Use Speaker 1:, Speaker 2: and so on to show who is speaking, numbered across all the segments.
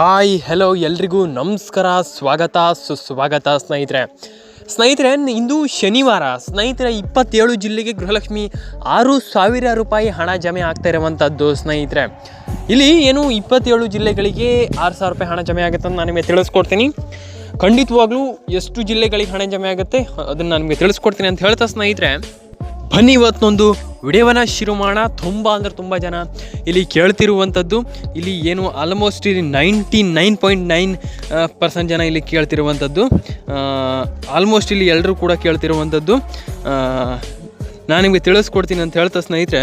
Speaker 1: Hi hello ಎಲ್ರಿಗೂ ನಮಸ್ಕಾರ, ಸ್ವಾಗತ, ಸುಸ್ವಾಗತ ಸ್ನೇಹಿತರೆ. ಸ್ನೇಹಿತರೆ, ಇಂದು ಶನಿವಾರ, ಸ್ನೇಹಿತರೆ, ಇಪ್ಪತ್ತೇಳು ಜಿಲ್ಲೆಗೆ ಗೃಹಲಕ್ಷ್ಮಿ ಆರು ಸಾವಿರ ರೂಪಾಯಿ ಹಣ ಜಮೆ ಆಗ್ತಾ ಇರುವಂಥದ್ದು ಸ್ನೇಹಿತರೆ. ಇಲ್ಲಿ ಏನು ಇಪ್ಪತ್ತೇಳು ಜಿಲ್ಲೆಗಳಿಗೆ ಆರು ಸಾವಿರ ರೂಪಾಯಿ ಹಣ ಜಮೆ ಆಗುತ್ತೆ ಅಂತ ನಾನು ನಿಮಗೆ ತಿಳಿಸ್ಕೊಡ್ತೀನಿ. ಖಂಡಿತವಾಗ್ಲೂ ಎಷ್ಟು ಜಿಲ್ಲೆಗಳಿಗೆ ಹಣ ಜಮೆ ಆಗುತ್ತೆ ಅದನ್ನು ನಾನು ನಿಮಗೆ ತಿಳಿಸ್ಕೊಡ್ತೀನಿ ಅಂತ ಹೇಳ್ತಾ ಸ್ನೇಹಿತರೆ. ಬನ್ನಿ ಇವತ್ತೊಂದು ವಿಡಿಯೋವನ್ನ ಶುರು ಮಾಡೋಣ. ತುಂಬ ಅಂದ್ರೆ ತುಂಬ ಜನ ಇಲ್ಲಿ ಕೇಳ್ತಿರುವಂಥದ್ದು. ಇಲ್ಲಿ ಏನು ಆಲ್ಮೋಸ್ಟ್ ಇಲ್ಲಿ ninety nine point nine percent ಜನ ಇಲ್ಲಿ ಕೇಳ್ತಿರುವಂಥದ್ದು. ಆಲ್ಮೋಸ್ಟ್ ಇಲ್ಲಿ ಎಲ್ಲರೂ ಕೂಡ ಕೇಳ್ತಿರುವಂಥದ್ದು. ನಾನು ನಿಮಗೆ ತಿಳಿಸ್ಕೊಡ್ತೀನಿ ಅಂತ ಹೇಳ್ತಾ ಸ್ನೇಹಿತರೆ,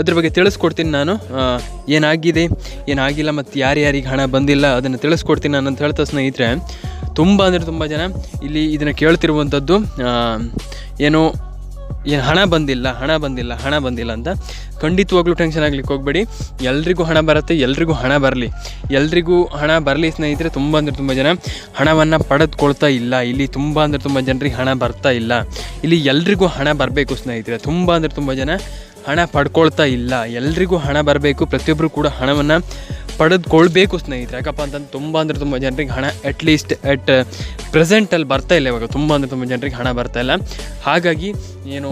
Speaker 1: ಅದ್ರ ಬಗ್ಗೆ ತಿಳಿಸ್ಕೊಡ್ತೀನಿ ನಾನು. ಏನಾಗಿದೆ, ಏನಾಗಿಲ್ಲ ಮತ್ತು ಯಾರ್ಯಾರಿಗೆ ಹಣ ಬಂದಿಲ್ಲ ಅದನ್ನು ತಿಳಿಸ್ಕೊಡ್ತೀನಿ ನಾನು ಅಂತ ಹೇಳ್ತಾ ಸ್ನೇಹಿತರೆ. ತುಂಬ ಅಂದರೆ ತುಂಬ ಜನ ಇಲ್ಲಿ ಇದನ್ನು ಕೇಳ್ತಿರುವಂಥದ್ದು. ಏನು ಏನು ಹಣ ಬಂದಿಲ್ಲ ಹಣ ಬಂದಿಲ್ಲ ಹಣ ಬಂದಿಲ್ಲ ಅಂತ ಖಂಡಿತವಾಗ್ಲೂ ಟೆನ್ಷನ್ ಆಗ್ಲಿಕ್ಕೆ ಹೋಗಬೇಡಿ. ಎಲ್ರಿಗೂ ಹಣ ಬರುತ್ತೆ, ಎಲ್ರಿಗೂ ಹಣ ಬರಲಿ. ಎಲ್ರಿಗೂ ಹಣ ಬರಲಿ ಸ್ನೇಹಿತರೆ, ತುಂಬ ಅಂದರೆ ತುಂಬ ಜನ ಹಣವನ್ನು ಪಡೆದುಕೊಳ್ತಾ ಇಲ್ಲ. ಇಲ್ಲಿ ತುಂಬ ಅಂದರೆ ತುಂಬ ಜನರಿಗೆ ಹಣ ಬರ್ತಾ ಇಲ್ಲ. ಇಲ್ಲಿ ಎಲ್ರಿಗೂ ಹಣ ಬರಬೇಕು ಸ್ನೇಹಿತರೆ, ತುಂಬ ಅಂದರೆ ತುಂಬ ಜನ ಹಣ ಪಡ್ಕೊಳ್ತಾ ಇಲ್ಲ. ಎಲ್ರಿಗೂ ಹಣ ಬರಬೇಕು ಪ್ರತಿಯೊಬ್ಬರು ಕೂಡ ಹಣವನ್ನು ಪಡೆದುಕೊಳ್ಬೇಕು ಸ್ನೇಹಿತರೆ. ಯಾಕಪ್ಪ ಅಂತಂದ್ರೆ ತುಂಬ ಅಂದರೆ ತುಂಬ ಜನರಿಗೆ ಹಣ ಅಟ್ಲೀಸ್ಟ್ ಅಟ್ ಪ್ರೆಸೆಂಟಲ್ಲಿ ಬರ್ತಾ ಇಲ್ಲ ಇವಾಗ. ತುಂಬ ಅಂದರೆ ತುಂಬ ಜನರಿಗೆ ಹಣ ಬರ್ತಾ ಇಲ್ಲ. ಹಾಗಾಗಿ ಏನು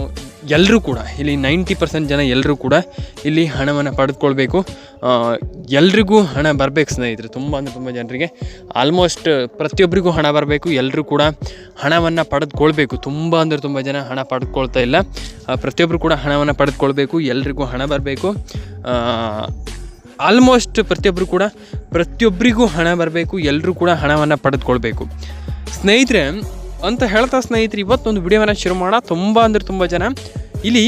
Speaker 1: ಎಲ್ಲರೂ ಕೂಡ, ಇಲ್ಲಿ ನೈಂಟಿ ಪರ್ಸೆಂಟ್ ಜನ ಎಲ್ಲರೂ ಕೂಡ ಇಲ್ಲಿ ಹಣವನ್ನು ಪಡೆದುಕೊಳ್ಬೇಕು. ಎಲ್ರಿಗೂ ಹಣ ಬರಬೇಕು ಸ್ನೇಹಿತರೆ. ತುಂಬ ಅಂದರೆ ತುಂಬ ಜನರಿಗೆ ಆಲ್ಮೋಸ್ಟ್ ಪ್ರತಿಯೊಬ್ಬರಿಗೂ ಹಣ ಬರಬೇಕು. ಎಲ್ಲರೂ ಕೂಡ ಹಣವನ್ನು ಪಡೆದುಕೊಳ್ಬೇಕು. ತುಂಬ ಅಂದರೆ ತುಂಬ ಜನ ಹಣ ಪಡೆದುಕೊಳ್ತಾ ಇಲ್ಲ. ಪ್ರತಿಯೊಬ್ಬರು ಕೂಡ ಹಣವನ್ನು ಪಡೆದುಕೊಳ್ಬೇಕು. ಎಲ್ರಿಗೂ ಹಣ ಬರಬೇಕು. ಆಲ್ಮೋಸ್ಟ್ ಪ್ರತಿಯೊಬ್ಬರು ಕೂಡ ಪ್ರತಿಯೊಬ್ಬರಿಗೂ ಹಣ ಬರಬೇಕು ಎಲ್ಲರೂ ಕೂಡ ಹಣವನ್ನು ಪಡೆದುಕೊಳ್ಬೇಕು. ಸ್ನೇಹಿತರೆ, ಅಂತ ಹೇಳ್ತಾ ಸ್ನೇಹಿತರೆ, ಇವತ್ತೊಂದು ವಿಡಿಯೋವನ್ನು ಶುರು ಮಾಡೋಣ. ತುಂಬ ಅಂದರೆ ತುಂಬ ಜನ, ಇಲ್ಲಿ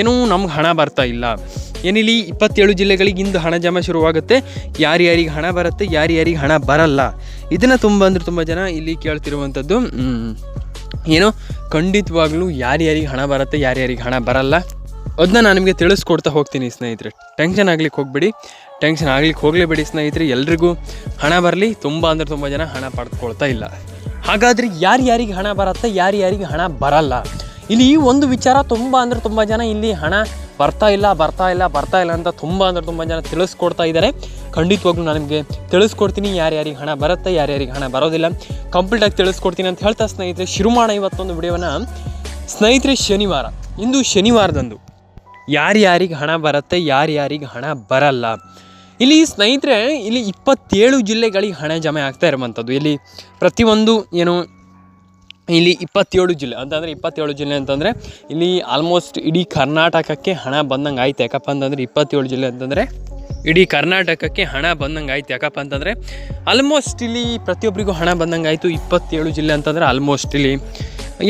Speaker 1: ಏನೂ ನಮ್ಗೆ ಹಣ ಬರ್ತಾ ಇಲ್ಲ. ಏನಿಲ್ಲಿ ಇಪ್ಪತ್ತೇಳು ಜಿಲ್ಲೆಗಳಿಗೆ ಇಂದು ಹಣ ಜಮ ಶುರುವಾಗುತ್ತೆ. ಯಾರ್ಯಾರಿಗೆ ಹಣ ಬರುತ್ತೆ ಯಾರ್ಯಾರಿಗೆ ಹಣ ಬರಲ್ಲ. ಇದನ್ನು ತುಂಬ ಅಂದರೆ ತುಂಬ ಜನ ಇಲ್ಲಿ ಕೇಳ್ತಿರುವಂಥದ್ದು. ಏನೋ ಏನು, ಖಂಡಿತವಾಗ್ಲೂ ಯಾರ್ಯಾರಿಗೆ ಹಣ ಬರುತ್ತೆ ಯಾರ್ಯಾರಿಗೆ ಹಣ ಬರಲ್ಲ. ಅದನ್ನ ನಾನು ನಿಮಗೆ ತಿಳಿಸ್ಕೊಡ್ತಾ ಹೋಗ್ತೀನಿ ಸ್ನೇಹಿತರೆ. ಟೆನ್ಷನ್ ಆಗ್ಲಿಕ್ಕೆ ಹೋಗ್ಬೇಡಿ. ಟೆನ್ಷನ್ ಆಗ್ಲಿಕ್ಕೆ ಹೋಗಲೇಬೇಡಿ ಸ್ನೇಹಿತರೆ, ಎಲ್ರಿಗೂ ಹಣ ಬರಲಿ. ತುಂಬ ಅಂದರೆ ತುಂಬ ಜನ ಹಣ ಪಡೆದುಕೊಳ್ತಾ ಇಲ್ಲ. ಹಾಗಾದರೆ ಯಾರ್ಯಾರಿಗೆ ಹಣ ಬರುತ್ತೆ ಯಾರ್ಯಾರಿಗೆ ಹಣ ಬರಲ್ಲ? ಇಲ್ಲಿ ಈ ಒಂದು ವಿಚಾರ ತುಂಬ ಅಂದರೆ ತುಂಬ ಜನ ಇಲ್ಲಿ ಹಣ ಬರ್ತಾ ಇಲ್ಲ ಬರ್ತಾ ಇಲ್ಲ ಬರ್ತಾ ಇಲ್ಲ ಅಂತ ತುಂಬ ಅಂದರೆ ತುಂಬ ಜನ ತಿಳಿಸ್ಕೊಡ್ತಾ ಇದ್ದಾರೆ. ಖಂಡಿತವಾಗ್ಲೂ ನಾನು ನಿಮಗೆ ತಿಳಿಸ್ಕೊಡ್ತೀನಿ ಯಾರ್ಯಾರಿಗೆ ಹಣ ಬರುತ್ತೆ ಯಾರ್ಯಾರಿಗೆ ಹಣ ಬರೋದಿಲ್ಲ. ಕಂಪ್ಲೀಟಾಗಿ ತಿಳಿಸ್ಕೊಡ್ತೀನಿ ಅಂತ ಹೇಳ್ತಾ ಸ್ನೇಹಿತರೆ ಶುರು ಮಾಡೋಣ ಇವತ್ತೊಂದು ವಿಡಿಯೋನ ಸ್ನೇಹಿತರೆ ಶನಿವಾರ, ಇಂದು ಶನಿವಾರದಂದು ಯಾರ್ಯಾರಿಗೆ ಹಣ ಬರುತ್ತೆ ಯಾರ್ಯಾರಿಗೆ ಹಣ ಬರಲ್ಲ? ಇಲ್ಲಿ ಸ್ನೇಹಿತರೆ, ಇಲ್ಲಿ ಇಪ್ಪತ್ತೇಳು ಜಿಲ್ಲೆಗಳಿಗೆ ಹಣ ಜಮೆ ಆಗ್ತಾ ಇರುವಂಥದ್ದು. ಇಲ್ಲಿ ಪ್ರತಿಯೊಂದು ಏನು, ಇಲ್ಲಿ ಇಪ್ಪತ್ತೇಳು ಜಿಲ್ಲೆ, ಅಂತಂದರೆ ಇಪ್ಪತ್ತೇಳು ಜಿಲ್ಲೆ ಅಂತಂದರೆ ಇಲ್ಲಿ ಆಲ್ಮೋಸ್ಟ್ ಇಡೀ ಕರ್ನಾಟಕಕ್ಕೆ ಹಣ ಬಂದಂಗೆ ಆಯ್ತು. ಯಾಕಪ್ಪ ಅಂತಂದರೆ ಇಪ್ಪತ್ತೇಳು ಜಿಲ್ಲೆ ಅಂತಂದರೆ ಇಡೀ ಕರ್ನಾಟಕಕ್ಕೆ ಹಣ ಬಂದಂಗೆ ಆಯ್ತು. ಯಾಕಪ್ಪ ಅಂತಂದರೆ ಆಲ್ಮೋಸ್ಟ್ ಇಲ್ಲಿ ಪ್ರತಿಯೊಬ್ಬರಿಗೂ ಹಣ ಬಂದಂಗೆ ಆಯಿತು ಇಪ್ಪತ್ತೇಳು ಜಿಲ್ಲೆ ಅಂತಂದರೆ ಆಲ್ಮೋಸ್ಟ್ ಇಲ್ಲಿ.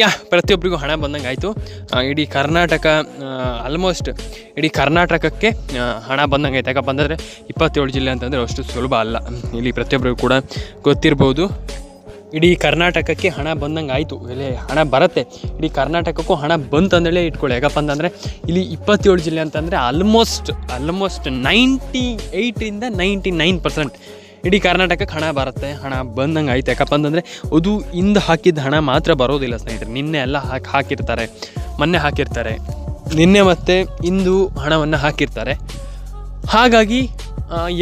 Speaker 1: ಯಾ ಪ್ರತಿಯೊಬ್ಬರಿಗೂ ಹಣ ಬಂದಂಗೆ ಆಯಿತು ಇಡೀ ಕರ್ನಾಟಕ ಆಲ್ಮೋಸ್ಟ್ ಇಡೀ ಕರ್ನಾಟಕಕ್ಕೆ ಹಣ ಬಂದಂಗೆ ಆಯ್ತು ಯಾಕಪ್ಪ ಅಂತಂದರೆ ಇಪ್ಪತ್ತೇಳು ಜಿಲ್ಲೆ ಅಂತಂದರೆ ಅಷ್ಟು ಸುಲಭ ಅಲ್ಲ. ಇಲ್ಲಿ ಪ್ರತಿಯೊಬ್ಬರಿಗೂ ಕೂಡ ಗೊತ್ತಿರ್ಬೋದು. ಇಡೀ ಕರ್ನಾಟಕಕ್ಕೆ ಹಣ ಬಂದಂಗೆ ಆಯಿತು ಇಲ್ಲಿ ಹಣ ಬರುತ್ತೆ. ಇಡೀ ಕರ್ನಾಟಕಕ್ಕೂ ಹಣ ಬಂತಂದೇಳಿ ಇಟ್ಕೊಳ್ಳಿ. ಯಾಕಪ್ಪ ಅಂತಂದರೆ ಇಲ್ಲಿ ಇಪ್ಪತ್ತೇಳು ಜಿಲ್ಲೆ ಅಂತಂದರೆ ಆಲ್ಮೋಸ್ಟ್ ಆಲ್ಮೋಸ್ಟ್ ನೈಂಟಿ ಏಯ್ಟಿಂದ ನೈಂಟಿ ನೈನ್ ಪರ್ಸೆಂಟ್ ಇಡೀ ಕರ್ನಾಟಕಕ್ಕೆ ಹಣ ಬರುತ್ತೆ, ಹಣ ಬಂದಂಗೆ ಆಯ್ತು. ಯಾಕಪ್ಪ ಅಂತಂದರೆ ಅದು ಹಿಂದೆ ಹಾಕಿದ ಹಣ ಮಾತ್ರ ಬರೋದಿಲ್ಲ ಸ್ನೇಹಿತರೆ. ನಿನ್ನೆ ಎಲ್ಲ ಹಾಕಿ ಹಾಕಿರ್ತಾರೆ, ಮೊನ್ನೆ ಹಾಕಿರ್ತಾರೆ. ನಿನ್ನೆ ಮತ್ತೆ ಇಂದು ಹಣವನ್ನು ಹಾಕಿರ್ತಾರೆ. ಹಾಗಾಗಿ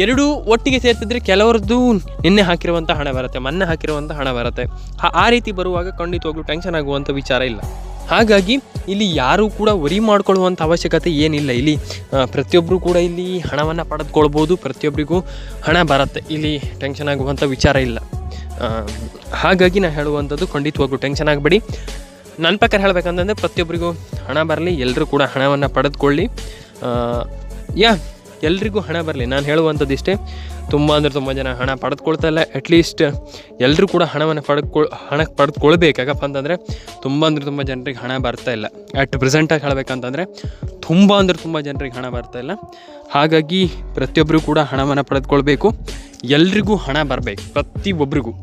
Speaker 1: ಎರಡು ಒಟ್ಟಿಗೆ ಸೇರ್ತಿದ್ರೆ ಕೆಲವರದ್ದು ನಿನ್ನೆ ಹಾಕಿರುವಂಥ ಹಣ ಬರುತ್ತೆ, ಮೊನ್ನೆ ಹಾಕಿರುವಂಥ ಹಣ ಬರುತ್ತೆ. ಆ ರೀತಿ ಬರುವಾಗ ಖಂಡಿತವಾಗ್ಲೂ ಟೆನ್ಷನ್ ಆಗುವಂಥ ವಿಚಾರ ಇಲ್ಲ. ಹಾಗಾಗಿ ಇಲ್ಲಿ ಯಾರೂ ಕೂಡ ವರಿ ಮಾಡ್ಕೊಳ್ಳುವಂಥ ಅವಶ್ಯಕತೆ ಏನಿಲ್ಲ. ಇಲ್ಲಿ ಪ್ರತಿಯೊಬ್ಬರು ಕೂಡ ಇಲ್ಲಿ ಹಣವನ್ನು ಪಡೆದುಕೊಳ್ಬೋದು ಪ್ರತಿಯೊಬ್ಬರಿಗೂ ಹಣ ಬರುತ್ತೆ. ಇಲ್ಲಿ ಟೆನ್ಷನ್ ಆಗುವಂಥ ವಿಚಾರ ಇಲ್ಲ. ಹಾಗಾಗಿ ನಾನು ಹೇಳುವಂಥದ್ದು ಖಂಡಿತವಾಗ್ಲೂ ಟೆನ್ಷನ್ ಆಗಬೇಡಿ. ನನ್ನ ಪ್ರಕಾರ ಹೇಳಬೇಕಂತಂದರೆ ಪ್ರತಿಯೊಬ್ಬರಿಗೂ ಹಣ ಬರಲಿ ಎಲ್ಲರೂ ಕೂಡ ಹಣವನ್ನು ಪಡೆದುಕೊಳ್ಳಿ. ಯಾ, ಎಲ್ರಿಗೂ ಹಣ ಬರಲಿ. ನಾನು ಹೇಳುವಂಥದ್ದು ಇಷ್ಟೇ ತುಂಬ ಅಂದರೆ ತುಂಬ ಜನ ಹಣ ಪಡೆದುಕೊಳ್ತಾ ಇಲ್ಲ. ಅಟ್ಲೀಸ್ಟ್ ಎಲ್ಲರೂ ಕೂಡ ಹಣವನ್ನು ಪಡೆದುಕೊಳ್ ಹಣ ಪಡೆದುಕೊಳ್ಬೇಕು ಯಾಕಪ್ಪ ಅಂತಂದರೆ ತುಂಬ ಅಂದರೆ ತುಂಬ ಜನರಿಗೆ ಹಣ ಬರ್ತಾ ಇಲ್ಲ. ಅಟ್ ಪ್ರೆಸೆಂಟಾಗಿ ಹೇಳಬೇಕಂತಂದರೆ ತುಂಬ ಅಂದರೆ ತುಂಬ ಜನರಿಗೆ ಹಣ ಬರ್ತಾ ಇಲ್ಲ. ಹಾಗಾಗಿ ಪ್ರತಿಯೊಬ್ಬರೂ ಕೂಡ ಹಣವನ್ನು ಪಡೆದುಕೊಳ್ಬೇಕು. ಎಲ್ರಿಗೂ ಹಣ ಬರಬೇಕು. ಪ್ರತಿಯೊಬ್ಬರಿಗೂ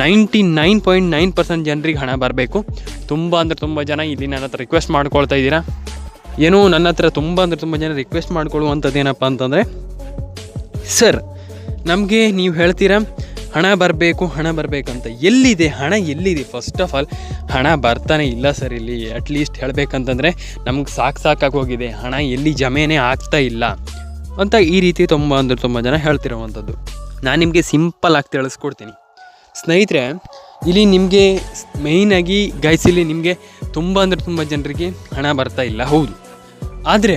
Speaker 1: ninety nine point nine percent ಜನರಿಗೆ ಹಣ ಬರಬೇಕು. ತುಂಬ ಅಂದರೆ ತುಂಬ ಜನ ಇಲ್ಲಿ ನನ್ನ ಹತ್ರ ರಿಕ್ವೆಸ್ಟ್ ಮಾಡ್ಕೊಳ್ತಾ ಇದ್ದೀರಾ? ಏನೋ ನನ್ನ ಹತ್ರ ತುಂಬ ಅಂದರೆ ತುಂಬ ಜನ ರಿಕ್ವೆಸ್ಟ್ ಮಾಡ್ಕೊಳ್ಳುವಂಥದ್ದು ಏನಪ್ಪ ಅಂತಂದರೆ ಸರ್ ನಮಗೆ ನೀವು ಹೇಳ್ತೀರಾ, ಹಣ ಬರಬೇಕು, ಹಣ ಬರಬೇಕಂತ. ಎಲ್ಲಿದೆ ಹಣ? ಎಲ್ಲಿದೆ? ಫಸ್ಟ್ ಆಫ್ ಆಲ್ ಹಣ ಬರ್ತಾನೆ ಇಲ್ಲ ಸರ್ ಇಲ್ಲಿ. ಅಟ್ಲೀಸ್ಟ್ ಹೇಳಬೇಕಂತಂದರೆ ನಮ್ಗೆ ಸಾಕು ಹೋಗಿದೆ. ಹಣ ಎಲ್ಲಿ ಜಮೇನೆ ಆಗ್ತಾ ಇಲ್ಲ ಅಂತ ಈ ರೀತಿ ತುಂಬ ಅಂದರೆ ತುಂಬ ಜನ ಹೇಳ್ತಿರುವಂಥದ್ದು. ನಾನು ನಿಮಗೆ ಸಿಂಪಲ್ ಆಗಿ ತಿಳಿಸ್ಕೊಡ್ತೀನಿ. ಸ್ನೇಹಿತರೆ, ಇಲ್ಲಿ ನಿಮಗೆ ಮೇಯ್ನಾಗಿ ಗೈಸ್ ಇಲ್ಲಿ ನಿಮಗೆ ತುಂಬ ಅಂದರೆ ತುಂಬ ಜನರಿಗೆ ಹಣ ಬರ್ತಾ ಇಲ್ಲ. ಹೌದು. ಆದರೆ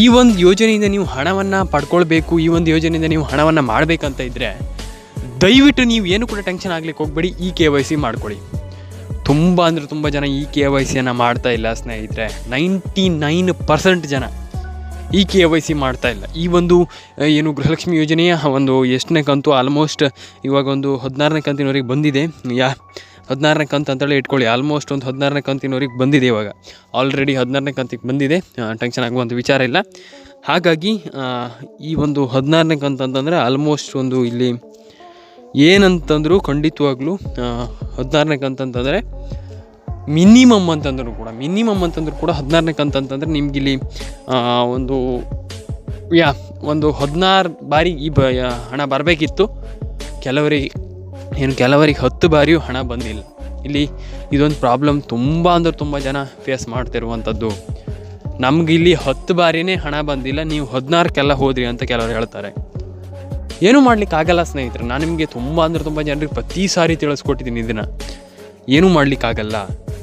Speaker 1: ಈ ಒಂದು ಯೋಜನೆಯಿಂದ ನೀವು ಹಣವನ್ನು ಪಡ್ಕೊಳ್ಬೇಕು, ಈ ಒಂದು ಯೋಜನೆಯಿಂದ ನೀವು ಹಣವನ್ನು ಮಾಡಬೇಕಂತ ಇದ್ದರೆ ದಯವಿಟ್ಟು ನೀವು ಏನು ಕೂಡ ಟೆನ್ಷನ್ ಆಗಲಿಕ್ಕೆ ಹೋಗಬೇಡಿ, ಈ ಕೆ ವೈ ಸಿ ಮಾಡ್ಕೊಳ್ಳಿ. ತುಂಬ ಅಂದರೆ ತುಂಬ ಜನ ಈ ಕೆ ವೈ ಸಿಯನ್ನು ಮಾಡ್ತಾ ಇಲ್ಲ ಸ್ನೇಹಿತರೆ. ನೈಂಟಿ ನೈನ್ ಪರ್ಸೆಂಟ್ ಜನ ಈ ಕೆ ವೈ ಸಿ ಮಾಡ್ತಾ ಇಲ್ಲ. ಈ ಒಂದು ಏನು ಗೃಹಲಕ್ಷ್ಮಿ ಯೋಜನೆಯ ಒಂದು ಎಷ್ಟನೇ ಕಂತು ಆಲ್ಮೋಸ್ಟ್ ಇವಾಗ ಒಂದು ಹದಿನಾರನೇ ಕಂತಿನವರೆಗೆ ಬಂದಿದೆ. ಯಾ ಹದಿನಾರನೇ ಕಂತು ಅಂತೇಳಿ ಇಟ್ಕೊಳ್ಳಿ. ಆಲ್ಮೋಸ್ಟ್ ಒಂದು ಹದಿನಾರನೇ ಕಂತಿನವ್ರಿಗೆ ಬಂದಿದೆ ಇವಾಗ. ಆಲ್ರೆಡಿ ಹದಿನಾರನೇ ಕಂತಿಗೆ ಬಂದಿದೆ. ಟೆನ್ಷನ್ ಆಗುವಂಥ ವಿಚಾರ ಇಲ್ಲ. ಹಾಗಾಗಿ ಈ ಒಂದು ಹದಿನಾರನೇ ಕಂತು ಅಂತಂದರೆ ಆಲ್ಮೋಸ್ಟ್ ಒಂದು ಇಲ್ಲಿ ಏನಂತಂದರೂ ಖಂಡಿತವಾಗ್ಲೂ ಹದಿನಾರನೇ ಕಂತಂತಂದರೆ ಮಿನಿಮಮ್ ಅಂತಂದರೂ ಕೂಡ ಮಿನಿಮಮ್ ಅಂತಂದರೂ ಕೂಡ ಹದಿನಾರನೇ ಕಂತಂತಂದರೆ ನಿಮ್ಗೆ ಇಲ್ಲಿ ಒಂದು, ಯಾ, ಒಂದು ಹದಿನಾರು ಬಾರಿ ಈ ಬ ಹಣ ಬರಬೇಕಿತ್ತು. ಕೆಲವರಿಗೆ ಏನು ಕೆಲವರಿಗೆ ಹತ್ತು ಬಾರಿಯೂ ಹಣ ಬಂದಿಲ್ಲ. ಇಲ್ಲಿ ಇದೊಂದು ಪ್ರಾಬ್ಲಮ್ ತುಂಬ ಅಂದ್ರೆ ತುಂಬ ಜನ ಫೇಸ್ ಮಾಡ್ತಿರುವಂಥದ್ದು ನಮ್ಗೆ ಇಲ್ಲಿ ಹತ್ತು ಬಾರಿನೇ ಹಣ ಬಂದಿಲ್ಲ, ನೀವು ಹದಿನಾರಕ್ಕೆಲ್ಲ ಹೋದ್ರಿ ಅಂತ ಕೆಲವರು ಹೇಳ್ತಾರೆ. ಏನು ಮಾಡ್ಲಿಕ್ಕೆ ಆಗಲ್ಲ ಸ್ನೇಹಿತರೆ, ನಾನು ನಿಮಗೆ ತುಂಬ ಅಂದ್ರೆ ತುಂಬ ಜನರಿಗೆ ಪ್ರತಿ ಸಾರಿ ತಿಳಿಸ್ಕೊಟ್ಟಿದ್ದೀನಿ ಇದನ್ನು ಏನೂ ಮಾಡ್ಲಿಕ್ಕಾಗಲ್ಲ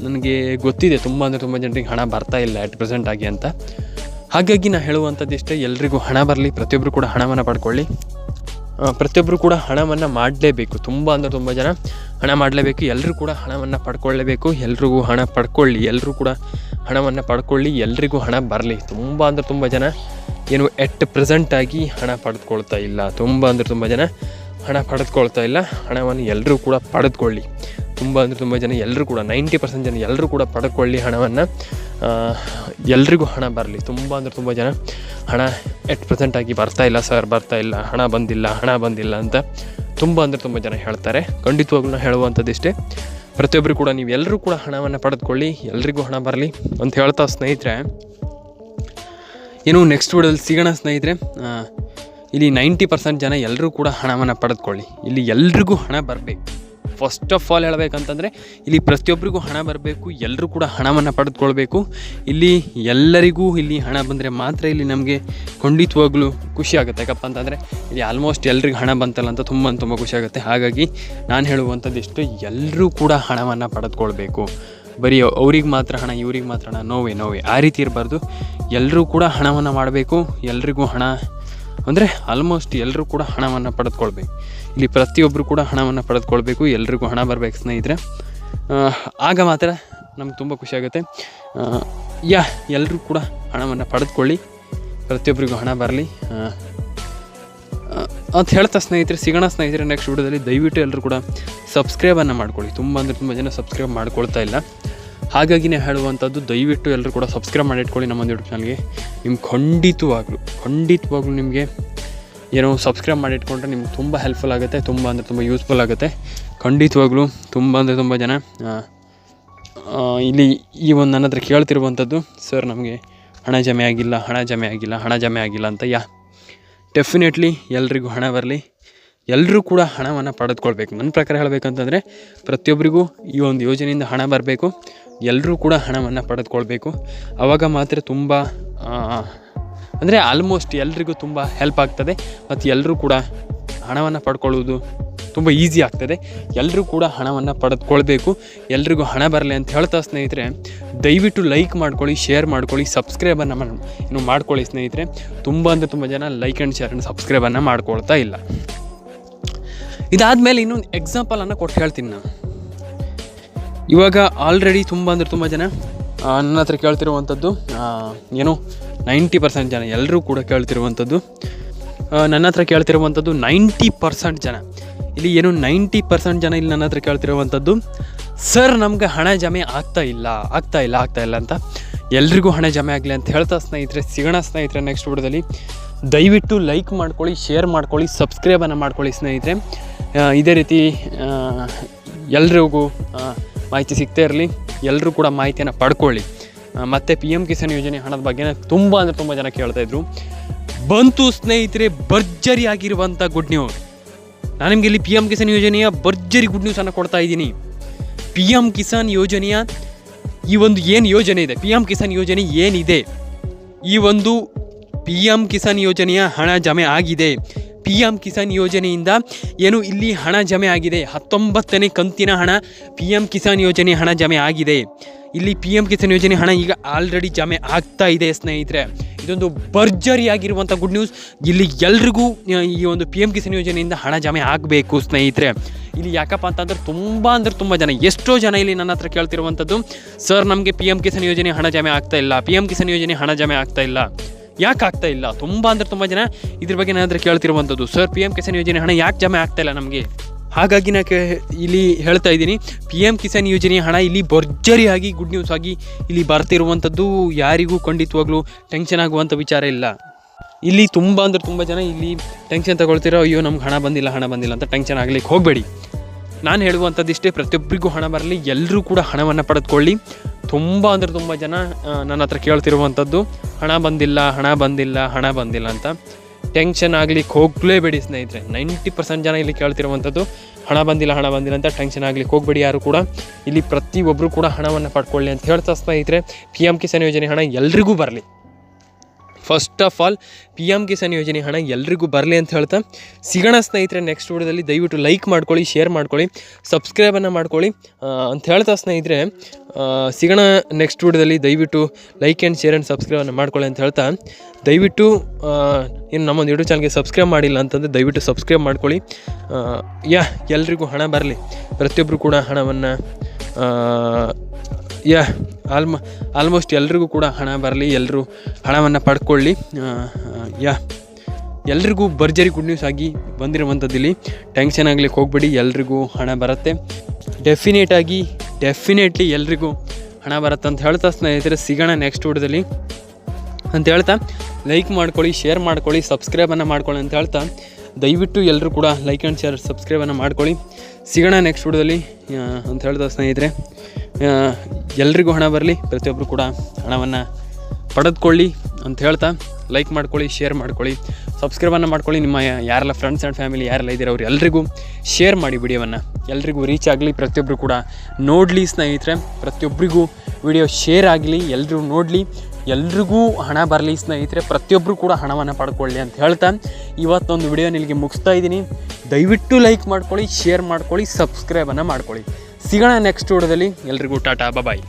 Speaker 1: ನನಗೆ ಗೊತ್ತಿದೆ ತುಂಬ ಅಂದರೆ ತುಂಬ ಜನರಿಗೆ ಹಣ ಬರ್ತಾ ಇಲ್ಲ ಅಟ್ ಪ್ರೆಸೆಂಟ್ ಆಗಿ ಅಂತ. ಹಾಗಾಗಿ ನಾನು ಹೇಳುವಂಥದ್ದು ಇಷ್ಟೇ ಎಲ್ರಿಗೂ ಹಣ ಬರಲಿ ಪ್ರತಿಯೊಬ್ಬರು ಕೂಡ ಹಣವನ್ನು ಪಡ್ಕೊಳ್ಳಿ. ಪ್ರತಿಯೊಬ್ಬರು ಕೂಡ ಹಣವನ್ನು ಮಾಡಲೇಬೇಕು. ತುಂಬ ಅಂದರೆ ತುಂಬ ಜನ ಹಣ ಮಾಡಲೇಬೇಕು. ಎಲ್ಲರೂ ಕೂಡ ಹಣವನ್ನು ಪಡ್ಕೊಳ್ಳೇಬೇಕು. ಎಲ್ರಿಗೂ ಹಣ ಪಡ್ಕೊಳ್ಳಿ. ಎಲ್ಲರೂ ಕೂಡ ಹಣವನ್ನು ಪಡ್ಕೊಳ್ಳಿ. ಎಲ್ರಿಗೂ ಹಣ ಬರಲಿ. ತುಂಬ ಅಂದರೆ ತುಂಬ ಜನ ಏನು ಎಟ್ ಪ್ರೆಸೆಂಟಾಗಿ ಹಣ ಪಡೆದುಕೊಳ್ತಾ ಇಲ್ಲ. ತುಂಬ ಅಂದರೆ ತುಂಬ ಜನ ಹಣ ಪಡೆದುಕೊಳ್ತಾ ಇಲ್ಲ. ಹಣವನ್ನು ಎಲ್ಲರೂ ಕೂಡ ಪಡೆದುಕೊಳ್ಳಿ ತುಂಬ ಅಂದರೆ ತುಂಬ ಜನ ಎಲ್ಲರೂ ಕೂಡ, ನೈಂಟಿ ಪರ್ಸೆಂಟ್ ಜನ ಎಲ್ಲರೂ ಕೂಡ ಪಡ್ಕೊಳ್ಳಿ ಹಣವನ್ನು. ಎಲ್ರಿಗೂ ಹಣ ಬರಲಿ. ತುಂಬ ಅಂದರೆ ತುಂಬ ಜನ ಹಣ ಎಟ್ ಪ್ರೆಸೆಂಟಾಗಿ ಬರ್ತಾ ಇಲ್ಲ ಸರ್ ಬರ್ತಾ ಇಲ್ಲ, ಹಣ ಬಂದಿಲ್ಲ ಹಣ ಬಂದಿಲ್ಲ ಅಂತ ತುಂಬ ಅಂದರೆ ತುಂಬ ಜನ ಹೇಳ್ತಾರೆ. ಖಂಡಿತವಾಗ್ಲೂ ಹೇಳುವಂಥದ್ದಿಷ್ಟೇ. ಪ್ರತಿಯೊಬ್ಬರು ಕೂಡ ನೀವು ಎಲ್ಲರೂ ಕೂಡ ಹಣವನ್ನು ಪಡೆದುಕೊಳ್ಳಿ, ಎಲ್ರಿಗೂ ಹಣ ಬರಲಿ ಅಂತ ಹೇಳ್ತಾ ಸ್ನೇಹಿತರೆ. ಏನು ನೆಕ್ಸ್ಟ್ ವಿಡಿಯೋದಲ್ಲಿ ಸಿಗೋಣ ಸ್ನೇಹಿತರೆ. ಇಲ್ಲಿ ನೈಂಟಿ ಪರ್ಸೆಂಟ್ ಜನ ಎಲ್ಲರೂ ಕೂಡ ಹಣವನ್ನು ಪಡೆದುಕೊಳ್ಳಿ. ಇಲ್ಲಿ ಎಲ್ರಿಗೂ ಹಣ ಬರಬೇಕು. ಫಸ್ಟ್ ಆಫ್ ಆಲ್ ಹೇಳಬೇಕಂತಂದರೆ, ಇಲ್ಲಿ ಪ್ರತಿಯೊಬ್ಬರಿಗೂ ಹಣ ಬರಬೇಕು ಎಲ್ಲರೂ ಕೂಡ ಹಣವನ್ನು ಪಡೆದುಕೊಳ್ಬೇಕು. ಇಲ್ಲಿ ಎಲ್ಲರಿಗೂ ಇಲ್ಲಿ ಹಣ ಬಂದರೆ ಮಾತ್ರ ಇಲ್ಲಿ ನಮಗೆ ಖಂಡಿತವಾಗ್ಲೂ ಖುಷಿ ಆಗುತ್ತೆ. ಯಾಕಪ್ಪ ಅಂತಂದರೆ, ಇಲ್ಲಿ ಆಲ್ಮೋಸ್ಟ್ ಎಲ್ರಿಗೂ ಹಣ ಬಂತಲ್ಲ ಅಂತ ತುಂಬ ತುಂಬ ಖುಷಿ ಆಗುತ್ತೆ. ಹಾಗಾಗಿ ನಾನು ಹೇಳುವಂಥದ್ದು ಇಷ್ಟು ಎಲ್ಲರೂ ಕೂಡ ಹಣವನ್ನು ಪಡೆದುಕೊಳ್ಬೇಕು. ಬರೀ ಅವ್ರಿಗೆ ಮಾತ್ರ ಹಣ, ಇವ್ರಿಗೆ ಮಾತ್ರ ಹಣ, ನೋವೇ ನೋವೇ. ಆ ರೀತಿ ಇರಬಾರ್ದು. ಎಲ್ಲರೂ ಕೂಡ ಹಣವನ್ನು ಮಾಡಬೇಕು, ಎಲ್ರಿಗೂ ಹಣ ಅಂದರೆ ಆಲ್ಮೋಸ್ಟ್ ಎಲ್ಲರೂ ಕೂಡ ಹಣವನ್ನು ಪಡೆದುಕೊಳ್ಬೇಕು. ಇಲ್ಲಿ ಪ್ರತಿಯೊಬ್ಬರು ಕೂಡ ಹಣವನ್ನು ಪಡೆದುಕೊಳ್ಬೇಕು, ಎಲ್ರಿಗೂ ಹಣ ಬರಬೇಕು ಸ್ನೇಹಿತರೆ. ಆಗ ಮಾತ್ರ ನಮ್ಗೆ ತುಂಬ ಖುಷಿಯಾಗುತ್ತೆ ಯಾ ಎಲ್ಲರೂ ಕೂಡ ಹಣವನ್ನು ಪಡೆದುಕೊಳ್ಳಿ ಪ್ರತಿಯೊಬ್ಬರಿಗೂ ಹಣ ಬರಲಿ. ಅಂತ ಹೇಳ್ತಾ ಸ್ನೇಹಿತರೆ, ಸಿಗೋಣ ಸ್ನೇಹಿತರೆ ನೆಕ್ಸ್ಟ್ ವಿಡಿಯೋದಲ್ಲಿ. ದಯವಿಟ್ಟು ಎಲ್ಲರೂ ಕೂಡ ಸಬ್ಸ್ಕ್ರೈಬನ್ನು ಮಾಡ್ಕೊಳ್ಳಿ. ತುಂಬ ಅಂದರೆ ತುಂಬ ಜನ ಸಬ್ಸ್ಕ್ರೈಬ್ ಮಾಡ್ಕೊಳ್ತಾ ಇಲ್ಲ. ಹಾಗಾಗಿನೇ ಹೇಳುವಂಥದ್ದು, ದಯವಿಟ್ಟು ಎಲ್ಲರೂ ಕೂಡ ಸಬ್ಸ್ಕ್ರೈಬ್ ಮಾಡಿ ಇಟ್ಕೊಳ್ಳಿ ನಮ್ಮ ಒಂದು ಯೂಟ್ಯೂಬ್ ಚಾನಲ್ಗೆ ನಿಮ್ಗೆ ಖಂಡಿತವಾಗ್ಲೂ ಖಂಡಿತವಾಗ್ಲೂ ನಿಮಗೆ ಏನೋ ಸಬ್ಸ್ಕ್ರೈಬ್ ಮಾಡಿ ಇಟ್ಕೊಂಡ್ರೆ ನಿಮ್ಗೆ ತುಂಬ ಹೆಲ್ಪ್ಫುಲ್ ಆಗುತ್ತೆ, ತುಂಬ ಅಂದರೆ ತುಂಬ ಯೂಸ್ಫುಲ್ ಆಗುತ್ತೆ. ಖಂಡಿತವಾಗ್ಲೂ ತುಂಬ ಅಂದರೆ ತುಂಬ ಜನ ಇಲ್ಲಿ ಈ ಒಂದು ನನ್ನ ಹತ್ರ ಕೇಳ್ತಿರುವಂಥದ್ದು ಸರ್ ನಮಗೆ ಹಣ ಜಮೆ ಆಗಿಲ್ಲ, ಹಣ ಜಮೆ ಆಗಿಲ್ಲ, ಹಣ ಜಮೆ ಆಗಿಲ್ಲ ಅಂತ ಯಾ. ಡೆಫಿನೆಟ್ಲಿ ಎಲ್ರಿಗೂ ಹಣ ಬರಲಿ. ಎಲ್ಲರೂ ಕೂಡ ಹಣವನ್ನು ಪಡೆದುಕೊಳ್ಬೇಕು. ನನ್ನ ಪ್ರಕಾರ ಹೇಳಬೇಕಂತಂದರೆ, ಪ್ರತಿಯೊಬ್ಬರಿಗೂ ಈ ಒಂದು ಯೋಜನೆಯಿಂದ ಹಣ ಬರಬೇಕು. ಎಲ್ಲರೂ ಕೂಡ ಹಣವನ್ನು ಪಡೆದುಕೊಳ್ಬೇಕು. ಆವಾಗ ಮಾತ್ರ ತುಂಬ ಅಂದರೆ ಆಲ್ಮೋಸ್ಟ್ ಎಲ್ರಿಗೂ ತುಂಬ ಹೆಲ್ಪ್ ಆಗ್ತದೆ. ಮತ್ತು ಎಲ್ಲರೂ ಕೂಡ ಹಣವನ್ನು ಪಡ್ಕೊಳ್ಳೋದು ತುಂಬ ಈಸಿ ಆಗ್ತದೆ. ಎಲ್ಲರೂ ಕೂಡ ಹಣವನ್ನು ಪಡೆದುಕೊಳ್ಬೇಕು. ಎಲ್ರಿಗೂ ಹಣ ಬರಲಿ ಅಂತ ಹೇಳ್ತಾ ಸ್ನೇಹಿತರೆ, ದಯವಿಟ್ಟು ಲೈಕ್ ಮಾಡ್ಕೊಳ್ಳಿ ಶೇರ್ ಮಾಡ್ಕೊಳ್ಳಿ ಸಬ್ಸ್ಕ್ರೈಬನ್ನು ಇನ್ನು ಮಾಡ್ಕೊಳ್ಳಿ ಸ್ನೇಹಿತರೆ. ತುಂಬ ಅಂದರೆ ತುಂಬ ಜನ ಲೈಕ್ ಆ್ಯಂಡ್ ಶೇರ್ ಆ್ಯಂಡ್ ಸಬ್ಸ್ಕ್ರೈಬನ್ನು ಮಾಡ್ಕೊಳ್ತಾ ಇಲ್ಲ. ಇದಾದಮೇಲೆ ಇನ್ನೊಂದು ಎಕ್ಸಾಂಪಲನ್ನು ಕೊಟ್ಟು ಹೇಳ್ತೀನಿ ನಾನು. ಇವಾಗ ಆಲ್ರೆಡಿ ತುಂಬ ಅಂದರೆ ತುಂಬ ಜನ ನನ್ನ ಹತ್ರ ಕೇಳ್ತಿರುವಂಥದ್ದು ಏನು, ನೈಂಟಿ ಪರ್ಸೆಂಟ್ ಜನ ಎಲ್ಲರೂ ಕೂಡ ಕೇಳ್ತಿರುವಂಥದ್ದು ನನ್ನ ಹತ್ರ ಕೇಳ್ತಿರುವಂಥದ್ದು ನೈಂಟಿ ಪರ್ಸೆಂಟ್ ಜನ. ಇಲ್ಲಿ ಏನು ನೈಂಟಿ ಪರ್ಸೆಂಟ್ ಜನ ಇಲ್ಲಿ ನನ್ನ ಹತ್ರ ಕೇಳ್ತಿರುವಂಥದ್ದು ಸರ್, ನಮ್ಗೆ ಹಣ ಜಮೆ ಆಗ್ತಾ ಇಲ್ಲ ಆಗ್ತಾ ಇಲ್ಲ ಆಗ್ತಾ ಇಲ್ಲ ಅಂತ. ಎಲ್ರಿಗೂ ಹಣ ಜಮೆ ಆಗಲಿ ಅಂತ ಹೇಳ್ತಾ ಸ್ನೇಹಿತರೆ, ಸಿಗೋಣ ಸ್ನೇಹಿತರೆ ನೆಕ್ಸ್ಟ್ ವಿಡಿಯೋದಲ್ಲಿ. ದಯವಿಟ್ಟು ಲೈಕ್ ಮಾಡ್ಕೊಳ್ಳಿ ಶೇರ್ ಮಾಡ್ಕೊಳ್ಳಿ ಸಬ್ಸ್ಕ್ರೈಬನ್ನು ಮಾಡ್ಕೊಳ್ಳಿ ಸ್ನೇಹಿತರೆ. ಇದೇ ರೀತಿ ಎಲ್ರಿಗೂ ಮಾಹಿತಿ ಸಿಗ್ತಾ ಇರಲಿ. ಎಲ್ಲರೂ ಕೂಡ ಮಾಹಿತಿಯನ್ನು ಪಡ್ಕೊಳ್ಳಿ. ಮತ್ತು ಪಿ ಎಂ ಕಿಸಾನ್ ಯೋಜನೆ ಹಣದ ಬಗ್ಗೆ ತುಂಬ ಅಂದರೆ ತುಂಬ ಜನ ಕೇಳ್ತಾ ಇದ್ರು. ಬಂತು ಸ್ನೇಹಿತರೆ ಭರ್ಜರಿ ಆಗಿರುವಂಥ ಗುಡ್ ನ್ಯೂಸ್ ನಾನು ನಿಮಗೆ ಇಲ್ಲಿ ಪಿ ಎಂ ಕಿಸಾನ್ ಯೋಜನೆಯ ಭರ್ಜರಿ ಗುಡ್ ನ್ಯೂಸನ್ನು ಕೊಡ್ತಾ ಇದ್ದೀನಿ. ಪಿ ಎಂ ಕಿಸಾನ್ ಯೋಜನೆಯ ಈ ಒಂದು ಏನು ಯೋಜನೆ ಇದೆ? ಪಿ ಎಂ ಕಿಸಾನ್ ಯೋಜನೆ ಏನಿದೆ? ಈ ಒಂದು ಪಿ ಎಂ ಕಿಸಾನ್ ಯೋಜನೆಯ ಹಣ ಜಮೆ ಆಗಿದೆ. ಪಿ ಎಂ ಕಿಸಾನ್ ಯೋಜನೆಯಿಂದ ಏನು ಇಲ್ಲಿ ಹಣ ಜಮೆ ಆಗಿದೆ? ಹತ್ತೊಂಬತ್ತನೇ ಕಂತಿನ ಹಣ ಪಿ ಎಂ ಕಿಸಾನ್ ಯೋಜನೆ ಹಣ ಜಮೆ ಆಗಿದೆ. ಇಲ್ಲಿ ಪಿ ಎಂ ಕಿಸಾನ್ ಯೋಜನೆ ಹಣ ಈಗ ಆಲ್ರೆಡಿ ಜಮೆ ಆಗ್ತಾ ಇದೆ ಸ್ನೇಹಿತರೆ. ಇದೊಂದು ಭರ್ಜರಿಯಾಗಿರುವಂಥ ಗುಡ್ ನ್ಯೂಸ್. ಇಲ್ಲಿ ಎಲ್ರಿಗೂ ಈ ಒಂದು ಪಿ ಎಂ ಕಿಸಾನ್ ಯೋಜನೆಯಿಂದ ಹಣ ಜಮೆ ಆಗಬೇಕು ಸ್ನೇಹಿತರೆ. ಇಲ್ಲಿ ಯಾಕಪ್ಪ ಅಂತಂದ್ರೆ ತುಂಬ ಅಂದ್ರೆ ತುಂಬ ಜನ, ಎಷ್ಟೋ ಜನ ಇಲ್ಲಿ ನನ್ನ ಹತ್ರ ಕೇಳ್ತಿರುವಂಥದ್ದು ಸರ್, ನಮಗೆ ಪಿ ಎಂ ಕಿಸಾನ್ ಯೋಜನೆ ಹಣ ಜಮೆ ಆಗ್ತಾ ಇಲ್ಲ ಪಿ ಎಂ ಕಿಸಾನ್ ಯೋಜನೆ ಹಣ ಜಮೆ ಆಗ್ತಾ ಇಲ್ಲ. ಯಾಕೆ ಆಗ್ತಾ ಇಲ್ಲ? ತುಂಬ ಅಂದ್ರೆ ತುಂಬ ಜನ ಇದ್ರ ಬಗ್ಗೆ ಏನಾದರೂ ಕೇಳ್ತಿರುವಂಥದ್ದು ಸರ್ ಪಿ ಎಂ ಕಿಸಾನ್ ಯೋಜನೆ ಹಣ ಯಾಕೆ ಜಮೆ ಆಗ್ತಾ ಇಲ್ಲ ನಮಗೆ? ಹಾಗಾಗಿ ನಾ ಇಲ್ಲಿ ಹೇಳ್ತಾ ಇದ್ದೀನಿ. ಪಿ ಎಂ ಕಿಸಾನ್ ಯೋಜನೆ ಹಣ ಇಲ್ಲಿ ಭರ್ಜರಿಯಾಗಿ ಗುಡ್ ನ್ಯೂಸ್ ಆಗಿ ಇಲ್ಲಿ ಬರ್ತಿರುವಂಥದ್ದು ಯಾರಿಗೂ ಖಂಡಿತವಾಗ್ಲೂ ಟೆನ್ಷನ್ ಆಗುವಂಥ ವಿಚಾರ ಇಲ್ಲ. ಇಲ್ಲಿ ತುಂಬ ಅಂದ್ರೆ ತುಂಬ ಜನ ಇಲ್ಲಿ ಟೆನ್ಷನ್ ತಗೊಳ್ತಿರೋ, ಅಯ್ಯೋ, ನಮ್ಗೆ ಹಣ ಬಂದಿಲ್ಲ ಹಣ ಬಂದಿಲ್ಲ ಅಂತ ಟೆನ್ಷನ್ ಆಗ್ಲಿಕ್ಕೆ ಹೋಗಬೇಡಿ. ನಾನು ಹೇಳುವಂಥದ್ದಿಷ್ಟೇ ಪ್ರತಿಯೊಬ್ಬರಿಗೂ ಹಣ ಬರಲಿ ಎಲ್ಲರೂ ಕೂಡ ಹಣವನ್ನು ಪಡೆದುಕೊಳ್ಳಿ. ತುಂಬ ಅಂದರೆ ತುಂಬ ಜನ ನನ್ನ ಹತ್ರ ಕೇಳ್ತಿರುವಂಥದ್ದು, ಹಣ ಬಂದಿಲ್ಲ ಹಣ ಬಂದಿಲ್ಲ ಹಣ ಬಂದಿಲ್ಲ ಅಂತ. ಟೆನ್ಷನ್ ಆಗಲಿಕ್ಕೆ ಹೋಗಲೇಬೇಡಿ ಸ್ನೇಹಿತರೆ. ನೈಂಟಿ ಪರ್ಸೆಂಟ್ ಜನ ಇಲ್ಲಿ ಕೇಳ್ತಿರುವಂಥದ್ದು, ಹಣ ಬಂದಿಲ್ಲ ಹಣ ಬಂದಿಲ್ಲ ಅಂತ ಟೆನ್ಷನ್ ಆಗಲಿಕ್ಕೆ ಹೋಗಬೇಡಿ ಯಾರು ಕೂಡ. ಇಲ್ಲಿ ಪ್ರತಿಯೊಬ್ಬರು ಕೂಡ ಹಣವನ್ನು ಪಡ್ಕೊಳ್ಳಿ ಅಂತ ಹೇಳ್ತಾ ಸ್ನೇಹಿತರೆ. ಪಿ ಎಂ ಕಿಸಾನ್ ಯೋಜನೆ ಹಣ ಎಲ್ರಿಗೂ ಬರಲಿ. First of all P M Kisan ಯೋಜನೆ ಹಣ ಎಲ್ರಿಗೂ ಬರಲಿ ಅಂತ ಹೇಳ್ತಾ. ಸಿಗೋಣ ಸ್ನೇಹಿತರೆ ನೆಕ್ಸ್ಟ್ ವಿಡಿಯೋದಲ್ಲಿ ದಯವಿಟ್ಟು ಲೈಕ್ ಮಾಡ್ಕೊಳ್ಳಿ ಶೇರ್ ಮಾಡ್ಕೊಳ್ಳಿ ಸಬ್ಸ್ಕ್ರೈಬನ್ನು ಮಾಡ್ಕೊಳ್ಳಿ ಅಂತ ಹೇಳ್ತಾ ಸ್ನೇಹಿತರೆ ಸಿಗೋಣ ನೆಕ್ಸ್ಟ್ ವಿಡಿಯೋದಲ್ಲಿ ದಯವಿಟ್ಟು ಲೈಕ್ ಆ್ಯಂಡ್ ಶೇರ್ ಆ್ಯಂಡ್ ಸಬ್ಸ್ಕ್ರೈಬನ್ನು ಮಾಡ್ಕೊಳ್ಳಿ ಅಂತ ಹೇಳ್ತಾ. ದಯವಿಟ್ಟು ಏನು ನಮ್ಮೊಂದು ಯೂಟ್ಯೂಬ್ ಚಾನಲ್ಗೆ ಸಬ್ಸ್ಕ್ರೈಬ್ ಮಾಡಿಲ್ಲ ಅಂತಂದರೆ ದಯವಿಟ್ಟು ಸಬ್ಸ್ಕ್ರೈಬ್ ಮಾಡ್ಕೊಳ್ಳಿ. ಯಾ, ಎಲ್ರಿಗೂ ಹಣ ಬರಲಿ. ಪ್ರತಿಯೊಬ್ಬರು ಕೂಡ ಹಣವನ್ನು ಯಾ, ಆಲ್ಮ ಆಲ್ಮೋಸ್ಟ್ ಎಲ್ರಿಗೂ ಕೂಡ ಹಣ ಬರಲಿ ಎಲ್ಲರೂ ಹಣವನ್ನು ಪಡ್ಕೊಳ್ಳಿ. ಯಾ, ಎಲ್ರಿಗೂ ಭರ್ಜರಿ ಗುಡ್ ನ್ಯೂಸ್ ಆಗಿ ಬಂದಿರುವಂಥದ್ದಿಲ್ಲಿ. ಟೆನ್ಷನ್ ಆಗ್ಲಿಕ್ಕೆ ಹೋಗ್ಬೇಡಿ, ಎಲ್ರಿಗೂ ಹಣ ಬರುತ್ತೆ. ಡೆಫಿನೇಟಾಗಿ ಡೆಫಿನೆಟ್ಲಿ ಎಲ್ರಿಗೂ ಹಣ ಬರುತ್ತೆ ಅಂತ ಹೇಳ್ತಾ ಸ್ನೇಹಿತರೆ, ಸಿಗೋಣ ನೆಕ್ಸ್ಟ್ ವಿಡಿಯೋದಲ್ಲಿ. ಅಂತ ಹೇಳ್ತಾ ಲೈಕ್ ಮಾಡ್ಕೊಳ್ಳಿ ಶೇರ್ ಮಾಡ್ಕೊಳ್ಳಿ ಸಬ್ಸ್ಕ್ರೈಬನ್ನು ಮಾಡ್ಕೊಳ್ಳಿ ಅಂತ ಹೇಳ್ತಾ, ದಯವಿಟ್ಟು ಎಲ್ಲರೂ ಕೂಡ ಲೈಕ್ ಆ್ಯಂಡ್ ಶೇರ್ ಸಬ್ಸ್ಕ್ರೈಬನ್ನು ಮಾಡ್ಕೊಳ್ಳಿ. ಸಿಗೋಣ ನೆಕ್ಸ್ಟ್ ವಿಡಿಯೋದಲ್ಲಿ ಅಂತ ಹೇಳ್ತಾ ಸ್ನೇಹಿತರೆ. ಎಲ್ರಿಗೂ ಹಣ ಬರಲಿ ಪ್ರತಿಯೊಬ್ಬರು ಕೂಡ ಹಣವನ್ನು ಪಡೆದುಕೊಳ್ಳಿ ಅಂತ ಹೇಳ್ತಾ ಲೈಕ್ ಮಾಡ್ಕೊಳ್ಳಿ ಶೇರ್ ಮಾಡ್ಕೊಳ್ಳಿ ಸಬ್ಸ್ಕ್ರೈಬನ್ನು ಮಾಡ್ಕೊಳ್ಳಿ. ನಿಮ್ಮ ಯಾರೆಲ್ಲ ಫ್ರೆಂಡ್ಸ್ ಆ್ಯಂಡ್ ಫ್ಯಾಮಿಲಿ ಯಾರೆಲ್ಲ ಇದ್ದೀರ, ಅವ್ರು ಎಲ್ರಿಗೂ ಶೇರ್ ಮಾಡಿ ವಿಡಿಯೋವನ್ನು. ಎಲ್ರಿಗೂ ರೀಚ್ ಆಗಲಿ ಪ್ರತಿಯೊಬ್ಬರು ಕೂಡ ನೋಡಲಿ ಸ್ನೇಹಿತರೆ. ಪ್ರತಿಯೊಬ್ಬರಿಗೂ ವಿಡಿಯೋ ಶೇರ್ ಆಗಲಿ ಎಲ್ಲರೂ ನೋಡಲಿ. ಎಲ್ರಿಗೂ ಹಣ ಬರಲಿ ಸ್ನೇಹಿತರೆ. ಪ್ರತಿಯೊಬ್ಬರು ಕೂಡ ಹಣವನ್ನು ಪಡ್ಕೊಳ್ಳಿ ಅಂತ ಹೇಳ್ತಾ ಇವತ್ತೊಂದು ವಿಡಿಯೋ ಇಲ್ಲಿಗೆ ಮುಗಿಸ್ತಾ ಇದ್ದೀನಿ. ದಯವಿಟ್ಟು ಲೈಕ್ ಮಾಡ್ಕೊಳ್ಳಿ ಶೇರ್ ಮಾಡ್ಕೊಳ್ಳಿ ಸಬ್ಸ್ಕ್ರೈಬನ್ನು ಮಾಡ್ಕೊಳ್ಳಿ. ಸಿಗೋಣ ನೆಕ್ಸ್ಟ್ ವಿಡಿಯೋದಲ್ಲಿ ಎಲ್ರಿಗೂ ಟಾಟಾ ಬಾಯ್